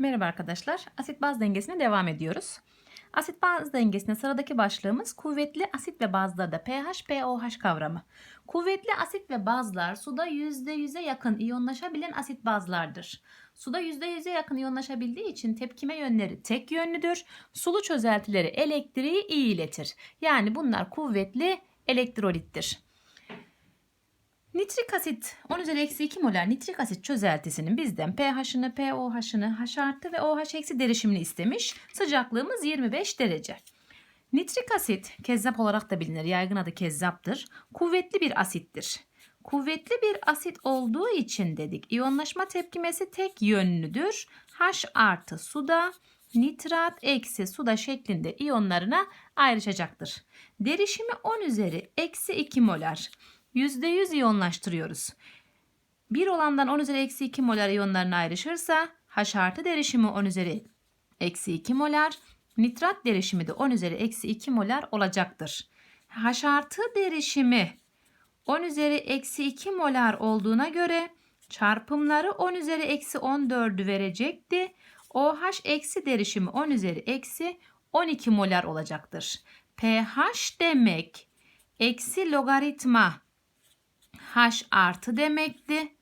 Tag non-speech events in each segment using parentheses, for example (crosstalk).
Merhaba arkadaşlar. Asit baz dengesine devam ediyoruz. Asit baz dengesinde sıradaki başlığımız kuvvetli asit ve bazlarda pH, pOH kavramı. Kuvvetli asit ve bazlar suda %100'e yakın iyonlaşabilen asit bazlardır. Suda %100'e yakın iyonlaşabildiği için tepkime yönleri tek yönlüdür. Sulu çözeltileri elektriği iyi iletir. Yani bunlar kuvvetli elektrolittir. Nitrik asit 10 üzeri eksi 2 molar nitrik asit çözeltisinin bizden pH'ını, pOH'ını, H artı ve OH eksi derişimini istemiş. Sıcaklığımız 25 derece. Nitrik asit kezzap olarak da bilinir. Yaygın adı kezzaptır. Kuvvetli bir asittir. Kuvvetli bir asit olduğu için dedik iyonlaşma tepkimesi tek yönlüdür. H artı suda nitrat eksi suda şeklinde iyonlarına ayrışacaktır. Derişimi 10 üzeri eksi 2 molar. %100 iyonlaştırıyoruz. 1 olandan 10 üzeri eksi 2 molar iyonlarına ayrışırsa H artı derişimi 10 üzeri eksi 2 molar. Nitrat derişimi de 10 üzeri eksi 2 molar olacaktır. H artı derişimi 10 üzeri eksi 2 molar olduğuna göre çarpımları 10 üzeri eksi 14'ü verecekti. OH eksi derişimi 10 üzeri eksi 12 molar olacaktır. pH demek eksi logaritma h artı demekti.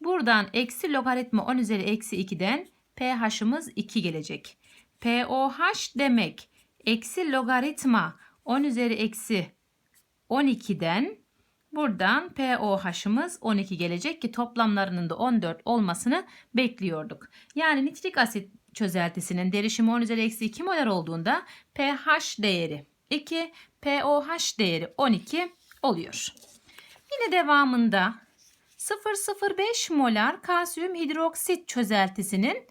Buradan eksi logaritma 10 üzeri eksi 2'den pH'ımız 2 gelecek. pOH demek eksi logaritma 10 üzeri eksi 12'den buradan pOH'ımız 12 gelecek ki toplamlarının da 14 olmasını bekliyorduk. Yani nitrik asit çözeltisinin derişimi 10 üzeri eksi 2 molar olduğunda pH değeri 2, pOH değeri 12 oluyor. Yine devamında 0,05 molar kalsiyum hidroksit çözeltisinin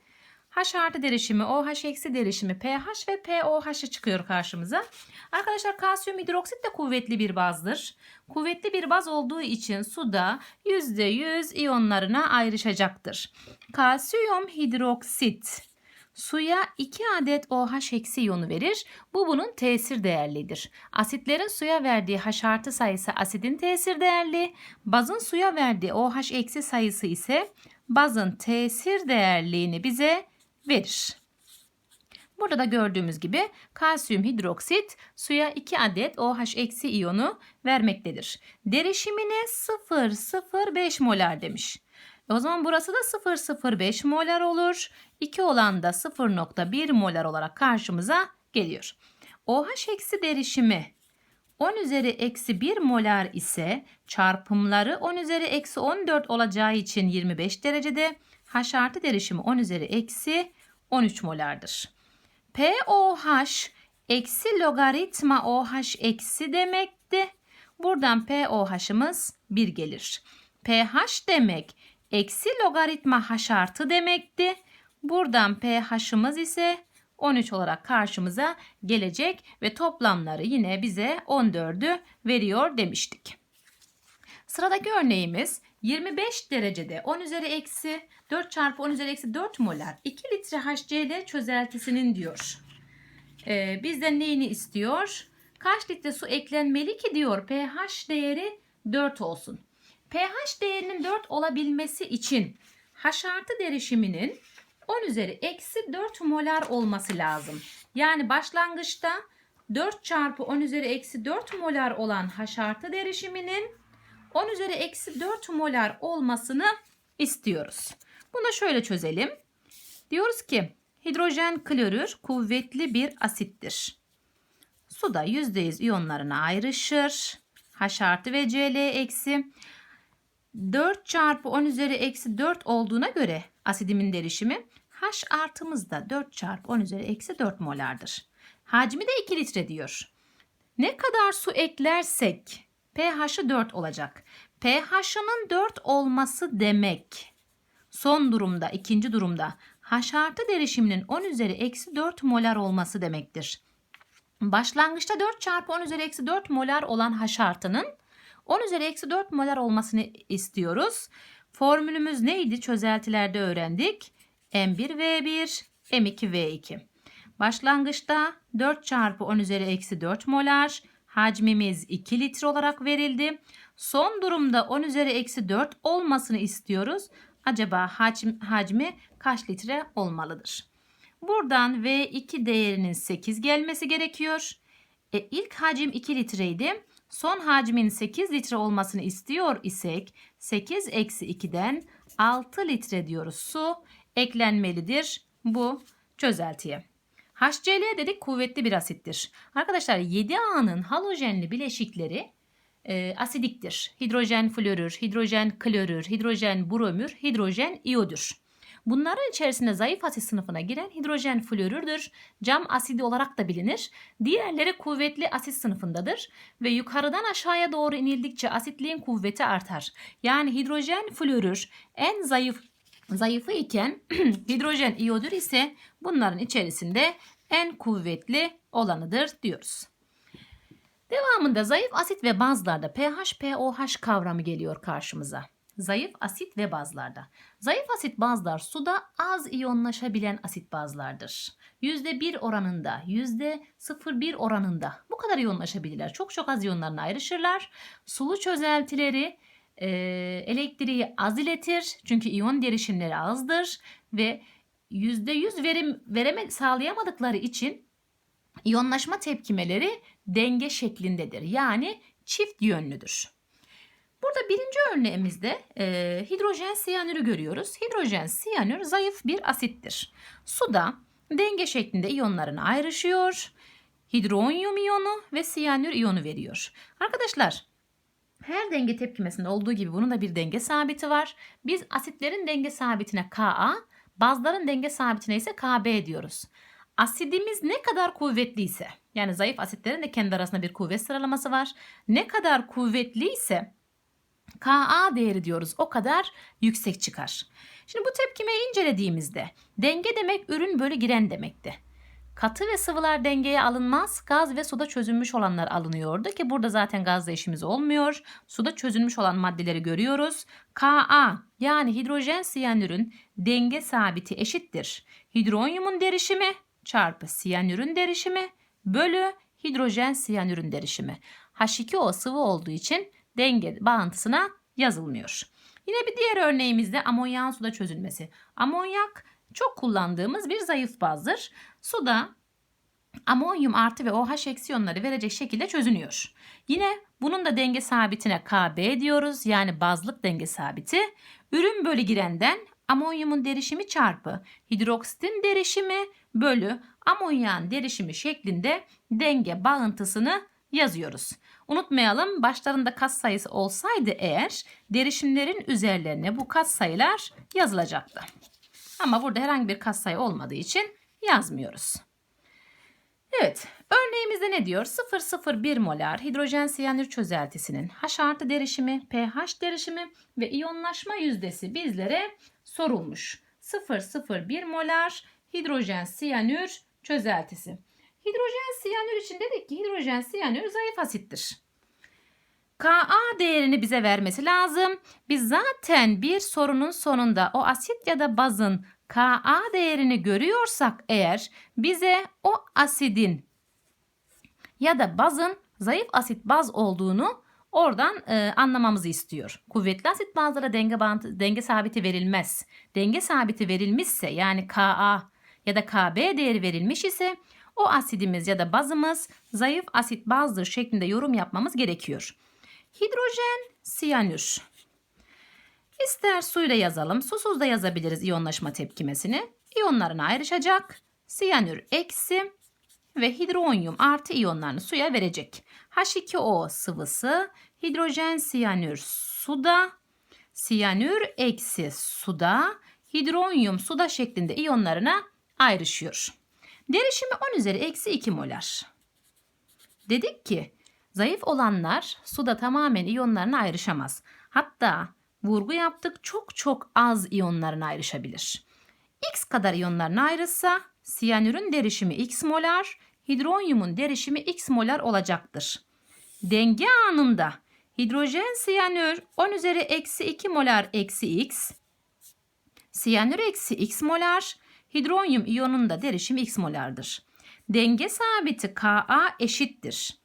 H artı derişimi, OH eksi derişimi, pH ve pOH'ı çıkıyor karşımıza. Arkadaşlar kalsiyum hidroksit de kuvvetli bir bazdır. Kuvvetli bir baz olduğu için suda %100 iyonlarına ayrışacaktır. Kalsiyum hidroksit suya 2 adet OH eksi iyonu verir. Bu bunun tesir değerlidir. Asitlerin suya verdiği H artı sayısı asidin tesir değerli. Bazın suya verdiği OH eksi sayısı ise bazın tesir değerliğini bize verir. Burada da gördüğümüz gibi kalsiyum hidroksit suya 2 adet OH eksi iyonu vermektedir. Derişimine 0,05 molar demiş. O zaman burası da 0,05 molar olur. 2 olan da 0,1 molar olarak karşımıza geliyor. OH eksi derişimi 10 üzeri eksi 1 molar ise çarpımları 10 üzeri eksi 14 olacağı için 25 derecede H artı derişimi 10 üzeri eksi 13 molardır. POH eksi logaritma OH eksi demekti. Buradan POH'ımız 1 gelir. pH demek eksi logaritma H artı demekti. Buradan pH'ımız ise 13 olarak karşımıza gelecek ve toplamları yine bize 14'ü veriyor demiştik. Sıradaki örneğimiz 25 derecede 10 üzeri eksi 4 çarpı 10 üzeri eksi 4 molar 2 litre HCl çözeltisinin diyor. Ee, bizden neyini istiyor? Kaç litre su eklenmeli ki diyor pH değeri 4 olsun. pH değerinin 4 olabilmesi için H artı derişiminin 10 üzeri eksi 4 molar olması lazım. Yani başlangıçta 4 çarpı 10 üzeri eksi 4 molar olan H artı derişiminin 10 üzeri eksi 4 molar olmasını istiyoruz. Bunu şöyle çözelim. Diyoruz ki hidrojen klorür kuvvetli bir asittir. Suda %100 iyonlarına ayrışır. H artı ve Cl eksi 4 çarpı 10 üzeri eksi 4 olduğuna göre asidimin derişimi H artımız da 4 çarpı 10 üzeri eksi 4 molardır. Hacmi de 2 litre diyor. Ne kadar su eklersek pH'ı 4 olacak. pH'ının 4 olması demek son durumda ikinci durumda H artı derişiminin 10 üzeri eksi 4 molar olması demektir. Başlangıçta 4 çarpı 10 üzeri eksi 4 molar olan H artının 10 üzeri eksi 4 molar olmasını istiyoruz. Formülümüz neydi? Çözeltilerde öğrendik. M1V1, M2V2. Başlangıçta 4 çarpı 10 üzeri eksi 4 molar. Hacmimiz 2 litre olarak verildi. Son durumda 10 üzeri eksi 4 olmasını istiyoruz. Acaba hacm, hacmi kaç litre olmalıdır? Buradan V2 değerinin 8 gelmesi gerekiyor. E, ilk hacim 2 litreydi. Son hacmin 8 litre olmasını istiyor isek 8 eksi 2'den 6 litre diyoruz. Su eklenmelidir bu çözeltiye. HCl dedik kuvvetli bir asittir. Arkadaşlar 7A'nın halojenli bileşikleri e, asidiktir. Hidrojen florür, hidrojen klorür, hidrojen bromür, hidrojen iyodür. Bunların içerisinde zayıf asit sınıfına giren hidrojen florürdür. Cam asidi olarak da bilinir. Diğerleri kuvvetli asit sınıfındadır ve yukarıdan aşağıya doğru inildikçe asitliğin kuvveti artar. Yani hidrojen florür en zayıf zayıfı iken (clears throat) hidrojen iyodür ise bunların içerisinde en kuvvetli olanıdır diyoruz. Devamında zayıf asit ve bazlarda pH, pOH kavramı geliyor karşımıza. Zayıf asit ve bazlarda. Zayıf asit bazlar suda az iyonlaşabilen asit bazlardır. %1 oranında, %0,1 oranında bu kadar iyonlaşabilirler. Çok çok az iyonlarına ayrışırlar. Sulu çözeltileri e, elektriği az iletir çünkü iyon derişimleri azdır ve %100 verim vereme sağlayamadıkları için iyonlaşma tepkimeleri denge şeklindedir. Yani çift yönlüdür. Burada birinci örneğimizde e, hidrojen siyanürü görüyoruz. Hidrojen siyanür zayıf bir asittir. Suda denge şeklinde iyonlarına ayrışıyor. Hidronyum iyonu ve siyanür iyonu veriyor. Arkadaşlar her denge tepkimesinde olduğu gibi bunun da bir denge sabiti var. Biz asitlerin denge sabitine Ka, bazların denge sabitine ise Kb diyoruz. Asidimiz ne kadar kuvvetliyse yani zayıf asitlerin de kendi arasında bir kuvvet sıralaması var. Ne kadar kuvvetliyse Ka değeri diyoruz o kadar yüksek çıkar. Şimdi bu tepkimeyi incelediğimizde denge demek ürün bölü giren demekti. Katı ve sıvılar dengeye alınmaz. Gaz ve suda çözülmüş olanlar alınıyordu ki burada zaten gazla işimiz olmuyor. Suda çözülmüş olan maddeleri görüyoruz. Ka yani hidrojen siyanürün denge sabiti eşittir. Hidronyumun derişimi çarpı siyanürün derişimi bölü hidrojen siyanürün derişimi. H2O sıvı olduğu için denge bağıntısına yazılmıyor. Yine bir diğer örneğimizde amonyağın suda çözülmesi. Amonyak çok kullandığımız bir zayıf bazdır. Suda amonyum artı ve OH eksi verecek şekilde çözünüyor. Yine bunun da denge sabitine Kb diyoruz. Yani bazlık denge sabiti. Ürün bölü girenden amonyumun derişimi çarpı hidroksitin derişimi bölü amonyağın derişimi şeklinde denge bağıntısını yazıyoruz. Unutmayalım başlarında kat sayısı olsaydı eğer derişimlerin üzerlerine bu kat sayılar yazılacaktı. Ama burada herhangi bir kat sayı olmadığı için yazmıyoruz. Evet, örneğimizde ne diyor? 0,01 molar hidrojen siyanür çözeltisinin H artı derişimi, pH derişimi ve iyonlaşma yüzdesi bizlere sorulmuş. 0,01 molar hidrojen siyanür çözeltisi. Hidrojen siyanür için dedik ki hidrojen siyanür zayıf asittir. Ka değerini bize vermesi lazım. Biz zaten bir sorunun sonunda o asit ya da bazın Ka değerini görüyorsak eğer bize o asidin ya da bazın zayıf asit baz olduğunu oradan e, anlamamızı istiyor. Kuvvetli asit bazlara denge, bantı, denge sabiti verilmez. Denge sabiti verilmişse yani Ka ya da Kb değeri verilmiş ise o asidimiz ya da bazımız zayıf asit bazdır şeklinde yorum yapmamız gerekiyor. Hidrojen siyanür. İster suyla yazalım, susuz da yazabiliriz iyonlaşma tepkimesini. İyonlarına ayrışacak. Siyanür eksi ve hidronyum artı iyonlarını suya verecek. H2O sıvısı, hidrojen siyanür suda, siyanür eksi suda, hidronyum suda şeklinde iyonlarına ayrışıyor. Derişimi 10 üzeri eksi 2 molar. Dedik ki zayıf olanlar suda tamamen iyonlarına ayrışamaz. Hatta vurgu yaptık çok çok az iyonlarına ayrışabilir. X kadar iyonlarına ayrışsa siyanürün derişimi X molar, hidronyumun derişimi X molar olacaktır. Denge anında hidrojen siyanür 10 üzeri eksi 2 molar eksi X, siyanür eksi X molar, Hidronyum iyonunun da derişimi x molardır. Denge sabiti Ka eşittir.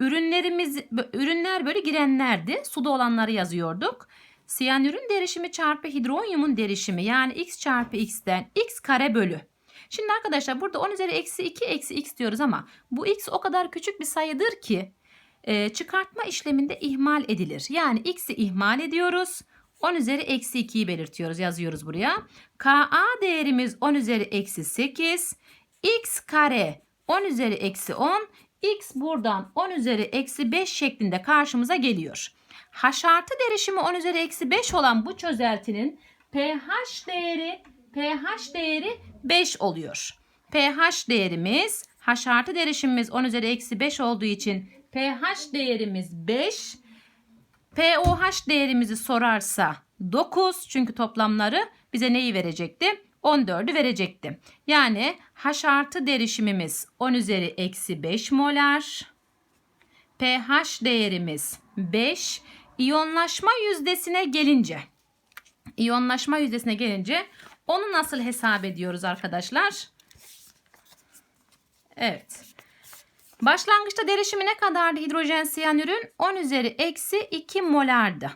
Ürünlerimiz ürünler böyle girenlerdi. Suda olanları yazıyorduk. Siyanürün derişimi çarpı hidronyumun derişimi yani x çarpı x'ten x kare bölü. Şimdi arkadaşlar burada 10 üzeri eksi 2 eksi x diyoruz ama bu x o kadar küçük bir sayıdır ki e, çıkartma işleminde ihmal edilir. Yani x'i ihmal ediyoruz. 10 üzeri eksi 2'yi belirtiyoruz yazıyoruz buraya. Ka değerimiz 10 üzeri eksi 8. x kare 10 üzeri eksi 10. x buradan 10 üzeri eksi 5 şeklinde karşımıza geliyor. H artı derişimi 10 üzeri eksi 5 olan bu çözeltinin pH değeri pH değeri 5 oluyor. pH değerimiz H artı derişimimiz 10 üzeri eksi 5 olduğu için pH değerimiz 5. pOH değerimizi sorarsa 9 çünkü toplamları bize neyi verecekti? 14'ü verecekti. Yani H artı derişimimiz 10 üzeri eksi 5 molar. pH değerimiz 5. İyonlaşma yüzdesine gelince İyonlaşma yüzdesine gelince onu nasıl hesap ediyoruz arkadaşlar? Evet. Başlangıçta derişimi ne kadardı hidrojen siyanürün? 10 üzeri eksi 2 molardı.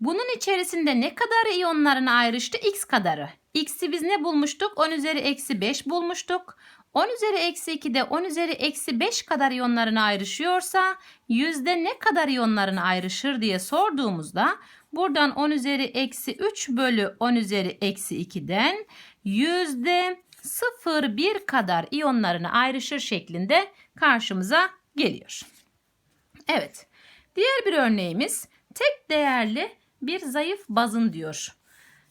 Bunun içerisinde ne kadar iyonlarını ayrıştı? X kadarı. X'i biz ne bulmuştuk? 10 üzeri eksi 5 bulmuştuk. 10 üzeri eksi 2 de 10 üzeri eksi 5 kadar iyonlarını ayrışıyorsa yüzde ne kadar iyonlarını ayrışır diye sorduğumuzda buradan 10 üzeri eksi 3 bölü 10 üzeri eksi 2'den yüzde 0,1 kadar iyonlarını ayrışır şeklinde karşımıza geliyor. Evet. Diğer bir örneğimiz tek değerli bir zayıf bazın diyor.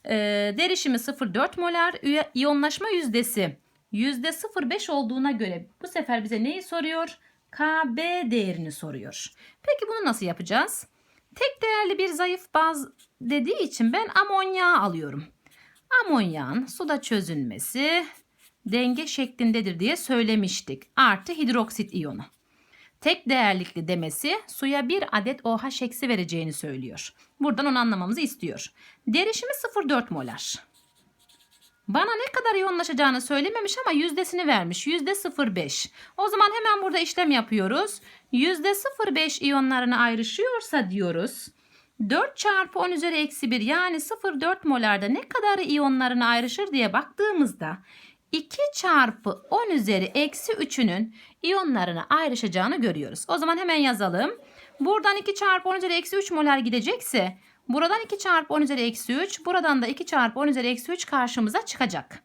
Ee, derişimi 0,4 molar, iyonlaşma yüzdesi %0,5 olduğuna göre bu sefer bize neyi soruyor? KB değerini soruyor. Peki bunu nasıl yapacağız? Tek değerli bir zayıf baz dediği için ben amonyağı alıyorum. Amonyağın suda çözünmesi denge şeklindedir diye söylemiştik. Artı hidroksit iyonu. Tek değerlikli demesi suya bir adet OH eksi vereceğini söylüyor. Buradan onu anlamamızı istiyor. Derişimi 0,4 molar. Bana ne kadar yoğunlaşacağını söylememiş ama yüzdesini vermiş. Yüzde 0,5. O zaman hemen burada işlem yapıyoruz. Yüzde 0,5 iyonlarına ayrışıyorsa diyoruz. 4 çarpı 10 üzeri eksi 1 yani 0,4 molarda ne kadar iyonlarına ayrışır diye baktığımızda 2 çarpı 10 üzeri eksi 3'ünün iyonlarına ayrışacağını görüyoruz. O zaman hemen yazalım. Buradan 2 çarpı 10 üzeri eksi 3 molar gidecekse buradan 2 çarpı 10 üzeri eksi 3 buradan da 2 çarpı 10 üzeri eksi 3 karşımıza çıkacak.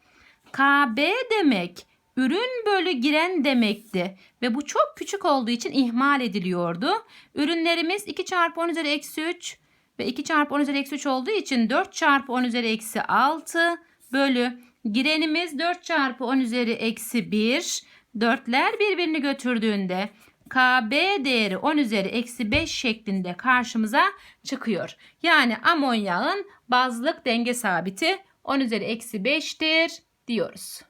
KB demek ürün bölü giren demekti ve bu çok küçük olduğu için ihmal ediliyordu. Ürünlerimiz 2 çarpı 10 üzeri eksi 3 ve 2 çarpı 10 üzeri eksi 3 olduğu için 4 çarpı 10 üzeri eksi 6 bölü girenimiz 4 çarpı 10 üzeri eksi 1. Dörtler birbirini götürdüğünde KB değeri 10 üzeri eksi 5 şeklinde karşımıza çıkıyor. Yani amonyağın bazlık denge sabiti 10 üzeri eksi 5'tir diyoruz.